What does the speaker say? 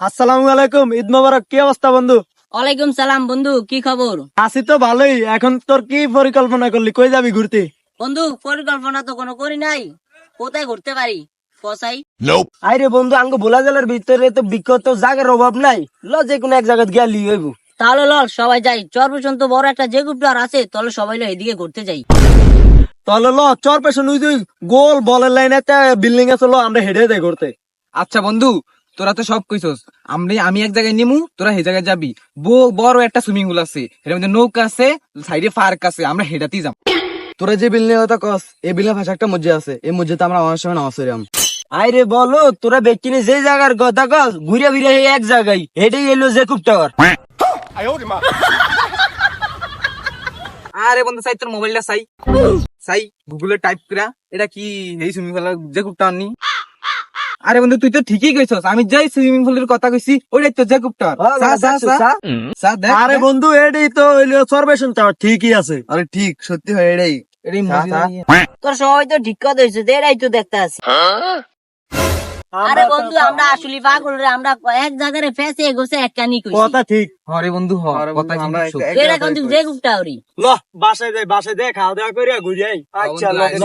আসসালামু আলাইকুম ঈদ মোবারক কি অবস্থা বন্ধু? ওয়ালাইকুম সালাম বন্ধু কি খবর? আছি তো ভালোই এখন তোর কি পরিকল্পনা করলি? কই যাবি ঘুরতে? বন্ধু পরিকল্পনা তো কোনো করি নাই। কোথায় ঘুরতে পারি? আরে বন্ধু আঙ্গ ভোলা জেলার ভিতরে তো বিখ্যাত জায়গার অভাব নাই। ল যে কোনো এক জায়গায় গেলি হইব তাহলে লল সবাই যাই। চর পর্যন্ত বড় একটা যে গুপ্টার আছে তাহলে সবাই লো এদিকে ঘুরতে যাই। তাহলে ল চর পেছন ওই গোল বলের লাইনে একটা বিল্ডিং আছে ল আমরা হেঁটে যাই ঘুরতে। আচ্ছা বন্ধু তোরা তো সব কইছস আমি আমি এক জায়গায় নিমু তোরা সেই জায়গায় যাবি। বো- বড় একটা সুইমিং পুল আছে এর মধ্যে নৌকা আছে সাইডে পার্ক আছে আমরা হেঁটাতেই যাম তোরা যে বিল্ডিং কথা কস এই বিল্ডিং পাশে একটা মসজিদ আছে এই মসজিদে আমরা অনেক সময় নামাজ পড়ি আরে বলো তোরা ব্যক্তিনে যে জায়গার কথা কস ঘুরে ফিরে এই এক জায়গায় হেঁটে এলো যে খুব টাওয়ার। আরে বন্ধু সাই তোর মোবাইলটা সাই সাই গুগলে টাইপ করা এটা কি এই সুইমিং পুল যে কুপটা আনি আরে বন্ধু তুই তো ঠিকই কইছস। আমি যাই সুইমিং পুলের কথা কইছি ওইটাই তো যে কুপটা দেখ আরে বন্ধু এটাই তো হইল চরবেশন টাওয়ার ঠিকই আছে। আরে ঠিক সত্যি হয় এটাই। এটাই তোর সবাই তো ঠিক কথা হয়েছে এরাই তো দেখতে আছে। আরে বন্ধু আমরা আসলে পাগল রে আমরা এক জায়গায় ফেসে গোছে এক কানি কইছি। কথা ঠিক। হরে বন্ধু হ কথা আমরা। এরা কিন্তু যে গুপ্টা ওরি। ল বাসায় যাই বাসায় যাই খাওয়া দাওয়া করিয়া ঘুরে আই। আচ্ছা, ল। ল।